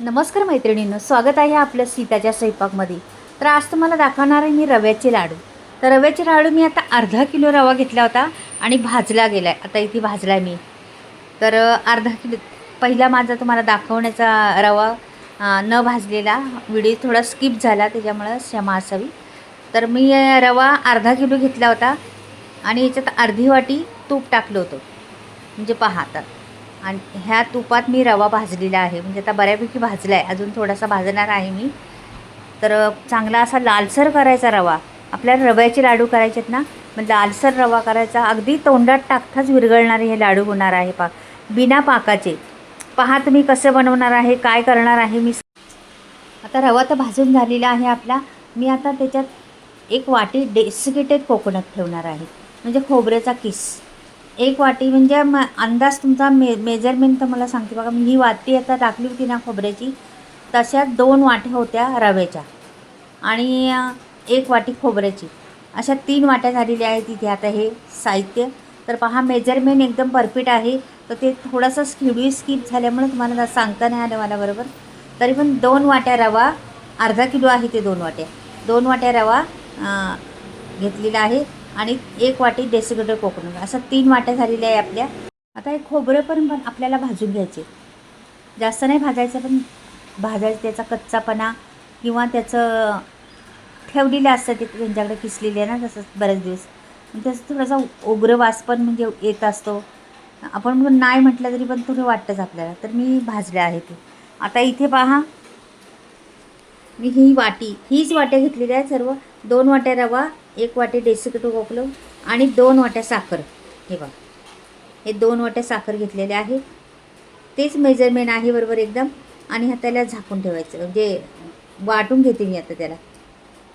नमस्कार मैत्रिणींनो स्वागत आहे आपल्या सीताच्या स्वयंपाकमध्ये. तर आज तुम्हाला दाखवणार आहे मी रव्याचे लाडू. तर रव्याचे लाडू मी आता अर्धा किलो रवा घेतला होता आणि भाजला गेला आहे आता इथे भाजला आहे मी. तर अर्धा किलो पहिला माझा तुम्हाला दाखवण्याचा रवा न भाजलेला व्हिडिओ थोडा स्किप झाला त्याच्यामुळं क्षमा असावी. तर मी रवा अर्धा किलो घेतला होता आणि याच्यात अर्धी वाटी तूप टाकलं होतं. म्हणजे पाहतात आणि ह्या तुपात मी रवा भाजलेला आहे. म्हणजे आता बऱ्यापैकी भाजला आहे अजून थोडासा भाजणार आहे मी. तर चांगला असा लालसर करायचा रवा. आपल्याला रव्याचे लाडू करायचे आहेत ना मग लालसर रवा करायचा. अगदी तोंडात टाकताच विरघळणारे हे लाडू होणार आहे पा बिना पाकाचे. पहा तुम्ही कसं बनवणार आहे काय करणार आहे मी. आता रवा तर भाजून झालेला आहे आपला. मी आता त्याच्यात एक वाटी डेसिकेटेड कोकोनट ठेवणार आहे. म्हणजे खोबऱ्याचा किस. एक वाटी म्हणजे म अंदाज तुमचा मे मेजरमेंट तर मला सांगते बघा. मी ही वाटी आता टाकली होती ना खोबऱ्याची तशा दोन वाट्या होत्या रव्याच्या. आणि एक वाटी खोबऱ्याची. अशा तीन वाट्या झालेल्या आहेत तिथे आता हे साहित्य. तर पहा मेजरमेंट एकदम परफेक्ट आहे. तर ते थोडंसं स्किडवी स्किप झाल्यामुळे तुम्हाला सांगता नाही आलं मला बरोबर. तरी पण दोन वाट्या रवा अर्धा किलो आहे ते दोन वाट्या. दोन वाट्या रवा घेतलेला आहे. आणि एक वाटी डेसिकेटेड कोकोनट असं तीन वाट्या झालेल्या आहे आपल्या. आता हे खोबरं पण पण आपल्याला भाजून घ्यायचे. जास्त नाही भाजायचं पण भाजायचं त्याचा कच्चापणा किंवा त्याचं ठेवलेलं असतं ते त्यांच्याकडे किसलेले आहे ना तसंच बरेच दिवस. आणि त्याचा थोडासा उग्र वास पण म्हणजे येत असतो. आपण मग नाही म्हटलं तरी पण थोडं वाटतंच आपल्याला. तर मी भाजले आहे ते. आता इथे पहा. मी ही वाटी हीच वाट्या घेतलेल्या आहेत सर्व. दोन वाट्या रवा एक वाटी डेसिकेटो कोकलो आणि दोन वाट्या साखर. हे बघा. हे दोन वाट्या साखर घेतलेले आहे तेच मेजरमेंट आहे बरोबर एकदम. आणि हा त्याला झाकून ठेवायचं. म्हणजे वाटून घेते मी आता त्याला.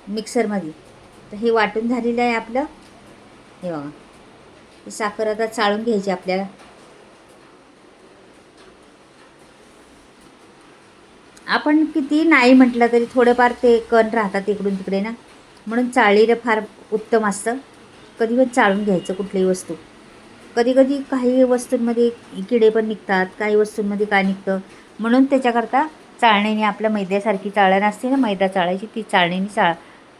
मिक्सरमध्ये. तर हे वाटून झालेलं आहे आपलं. हे बघा. ही साखर आता चाळून घ्यायची आपल्याला. आपण किती नाही म्हटलं तरी थोडंफार ते कण राहतात इकडून तिकडे ना. म्हणून चाळलेलं फार उत्तम असतं. कधी पण चाळून घ्यायचं कुठलीही वस्तू. कधी कधी काही वस्तूंमध्ये किडे पण निघतात काही वस्तूंमध्ये काय निघतं. म्हणून त्याच्याकरता चाळणीने आपल्या मैद्यासारखी चाळण असते ना मैदा चाळायची ती चाळणीने चाळ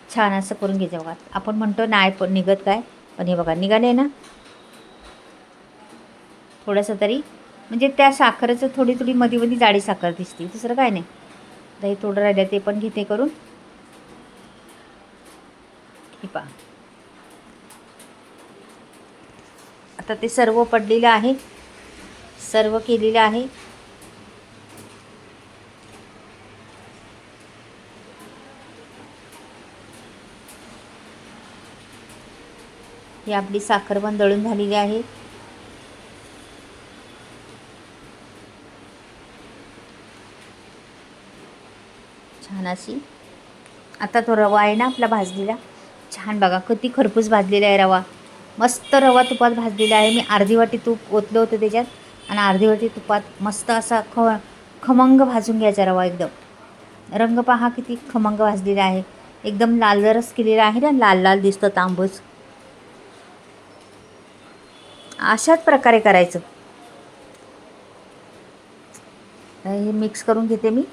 छान असं करून घ्यायचं बघा. आपण म्हणतो नाही पण निघत काय? पण हे बघा निघाले ना? थोडंसं तरी. म्हणजे त्या साखरेचं थोडी थोडी मध्ये मध्ये जाडी साखर दिसते. दुसरं काय नाही. दही थोडं राहिलं ते पण घेते करून. ही पहा. आता ते सर्व पडलेलं आहे. सर्व केलेलं आहे. ही आपली साखर पण दळून झालेली आहे. छान अशी. आता तो रवा आहे ना आपला भाजलेला. छान बघा किती खरपूस भाजलेला आहे रवा. मस्त रवा तुपात भाजलेला आहे. मी अर्धी वाटी तूप ओतलं होतं त्याच्यात आणि अर्धी वाटी तुपात मस्त असा ख खमंग भाजून घ्यायचा रवा एकदम. रंग पहा किती खमंग भाजलेला आहे. एकदम लालजरस केलेला आहे ना लाल लाल दिसतं तांबूस. अशाच प्रकारे करायचं. हे मिक्स करून घेते मी.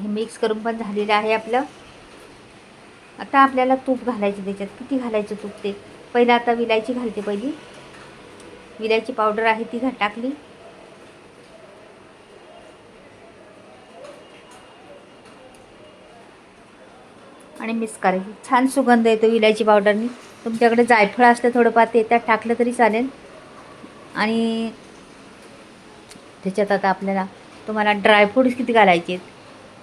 हे मिक्स करून पण झालेलं आहे आपलं. आता आपल्याला तूप घालायचं त्याच्यात. किती घालायचं तूप ते? पहिलं आता विलायची घालते पहिली. विलायची पावडर आहे ती घा टाकली. आणि मिक्स करायची. छान सुगंध येतो विलायची पावडरनी. तुमच्याकडे जायफळ असलं थोडंफार ते त्यात टाकलं तरी चालेल. आणि त्याच्यात आता आपल्याला तुम्हाला ड्रायफ्रूट्स किती घालायचे आहेत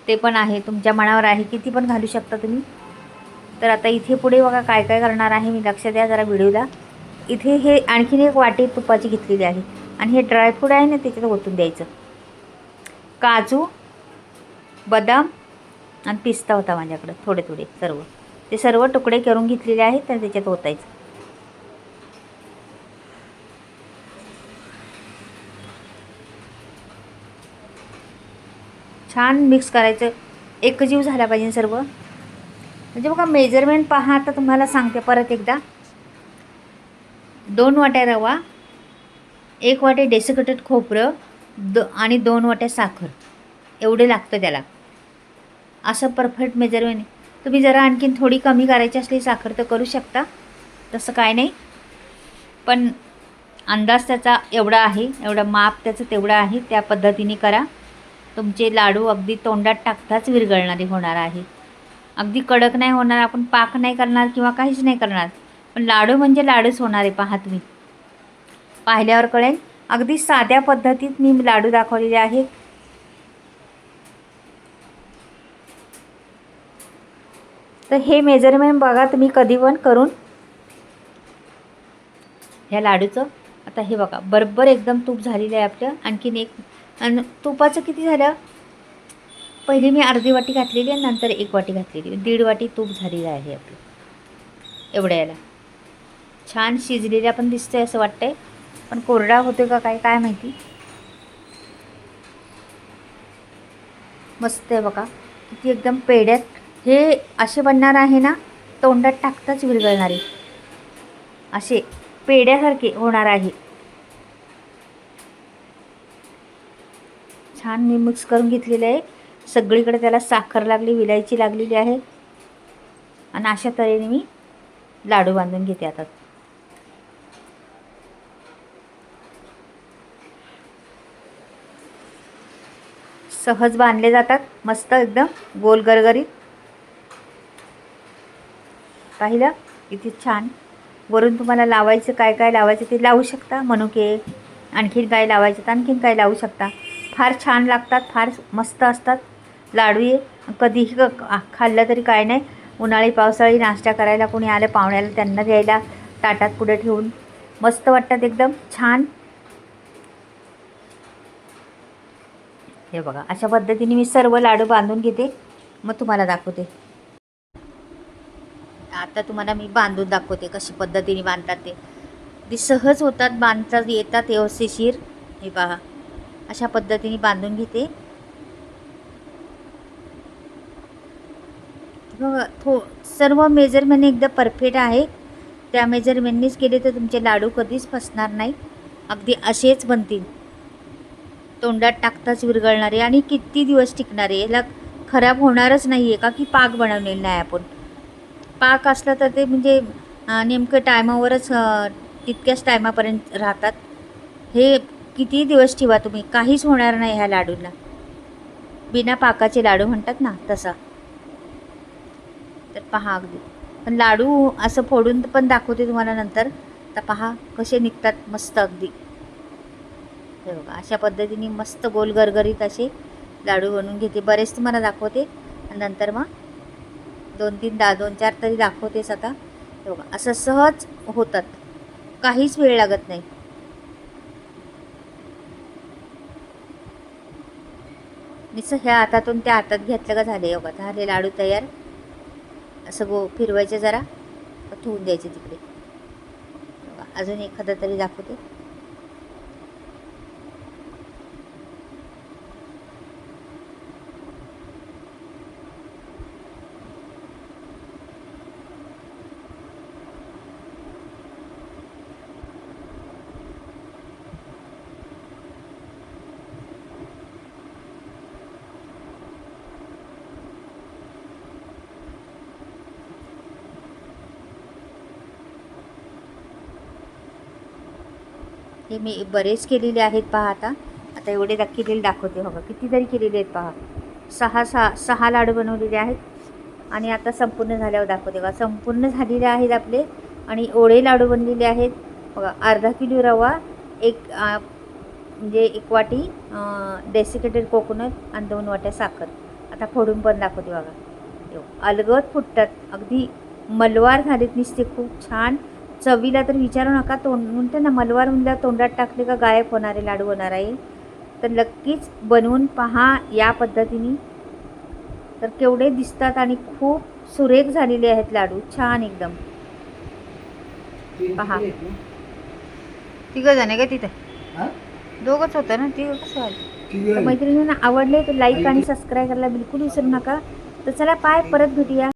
ते पण आहे. तुमच्या मनावर आहे किती पण घालू शकता तुम्ही. तर आता इथे पुढे बघा काय काय करणार आहे. मी लक्ष द्या जरा व्हिडिओला इथे हे आणखीन एक वाटी तुपाची घेतलेली आहे. आणि हे ड्रायफ्रूट आहे ना त्याच्यात ओतून द्यायचं. काजू बदाम आणि पिस्ता होता माझ्याकडं. थोडे थोडे सर्व. ते सर्व तुकडे करून घेतलेले आहेत तर त्याच्यात ओतायचं. छान मिक्स करायचं. एकजीव झाला पाहिजे सर्व. म्हणजे बघा मेजरमेंट पहा आता तुम्हाला सांगते परत एकदा. दोन वाट्या रवा एक वाटे डेसिकेटेड खोबरं द आणि दोन वाट्या साखर. एवढे लागतं त्याला. असं परफेक्ट मेजरमेंट तुम्ही जरा आणखीन थोडी कमी करायची असली साखर तर करू शकता. तसं काय नाही. पण अंदाज त्याचा एवढा आहे एवढं माप त्याचं तेवढं आहे त्या पद्धतीने करा. तुमचे लाडू अगदी तोंडात टाकताच विरघळणारे होणार आहे. अगदी कडक नाही होणार आपण पाक नाही करणार किंवा काहीच नाही करणार. पण लाडू म्हणजे लाडूच होणार आहे पहा तुम्ही. पाहिल्यावर कळेल अगदी साध्या पद्धतीत मी लाडू दाखवलेले आहेत. तर हे मेजरमेंट बघा तुम्ही कधी पण करून. ह्या लाडूचं आता हे बघा बरोबर एकदम तूप झालेलं आहे आपलं आणखीन एक आणि तुपाचं किती झालं? पहिली मी अर्धी वाटी घातलेली आणि नंतर एक वाटी घातलेली. दीड वाटी तूप झालेलं आहे आपली. एवढ्या याला छान शिजलेल्या पण दिसतंय असं वाटतंय. पण कोरडा होतो का काय काय माहिती? मस्त आहे बघा. किती एकदम पेड्यात हे असे बनणार आहे ना तोंडात टाकताच विरगळणारे असे पेड्यासारखे होणार आहे. छान मी मिक्स करून घेतलेलं आहे. सगळीकडे त्याला साखर लागली विलायची लागलेली आहे. आणि अशा तऱ्हेने मी लाडू बांधून घेते आता. सहज बांधले जातात मस्त एकदम गोल गरगरीत. पाहिलं? किती छान. वरून तुम्हाला लावायचं काय काय लावायचं ते लावू शकता. मनुके आणखीन काय लावायचं तर आणखीन काय लावू शकता. फार छान लागतात फार मस्त असतात. लाडू कधीही क- खाल्लं तरी काय नाही. उन्हाळी पावसाळी नाश्ता करायला कोणी आलं पाहुण्याला त्यांना द्यायला ताटात पुढे ठेवून. मस्त वाटतात एकदम. छान. हे बघा अशा पद्धतीने मी सर्व लाडू बांधून घेते. मग तुम्हाला दाखवते. आता तुम्हाला मी बांधून दाखवते कशी पद्धतीने बांधतात ते. ती सहज होतात बांधतात येतात व्यवस्थिशीर हे पहा. अशा पद्धतीने बांधून घेते. बघा थो सर्व मेजरमेंट एकदम परफेक्ट आहे. त्या मेजरमेंटनीच केले तर तुमचे लाडू कधीच फसणार नाही. अगदी असेच बनतील. तोंडात टाकताच विरघळणारे आणि किती दिवस टिकणारे याला खराब होणारच नाही आहे का की पाक बनवलेला नाही आपण? पाक असला तर ते म्हणजे नेमकं टायमावरच तितक्याच टायमापर्यंत राहतात. हे किती दिवस ठेवा तुम्ही काहीच होणार नाही ह्या लाडूला. बिना पाकाचे लाडू म्हणतात ना तसा. तर पहा अगदी. पण लाडू असं फोडून पण दाखवते तुम्हाला नंतर. तर पहा कसे निघतात मस्त अगदी. हे बघा अशा पद्धतीने मस्त गोल गरगरीत असे लाडू बनवून घेते. बरेच तुम्हाला दाखवते. आणि नंतर मग दोन तीन दा दोन चार तरी दाखवतेच आता. हे बघा असं सहज होतात. काहीच वेळ लागत नाही. नुसतं ह्या हातातून त्या हातात घेतलं का झाले योगा? झाले लाडू तयार. असं गो फिरवायचे जरा. ठेवून द्यायचे तिकडे. अजून एखादं तरी दाखवते. हे मी बरेच केलेले आहेत पहा आता. आता एवढे दा केलेले दाखवते बघा. कितीतरी केलेले आहेत पहा. सहा सहा सहा लाडू बनवलेले आहेत. आणि आता संपूर्ण झाल्यावर दाखवते बघा. संपूर्ण झालेले आहेत आपले. आणि ओळे लाडू बनलेले आहेत. बघा अर्धा किलो रवा एक म्हणजे एक वाटी डेसिकेटेड कोकोनट आणि दोन वाट्या साखर. आता फोडून पण दाखवते बघा. अलगद फुटतात. अगदी मलवार झालेत नुसते. खूप छान. चवीला तर विचारू नका तोंड म्हणते ना मलवार म्हणल्या तोंडात टाकले का गायब होणारे लाडू होणार आहे. तर नक्कीच बनवून पहा या पद्धतीने. तर केवढे दिसतात आणि खूप सुरेख झालेले आहेत लाडू छान एकदम. पहा. तिघं जण का तिथे? दोघंच होतं ना तिघं कसं आहे मैत्रिणींना आवडले तर लाईक आणि सबस्क्राईब करायला बिलकुल विसरू नका. तर चला पाय परत भेटूया.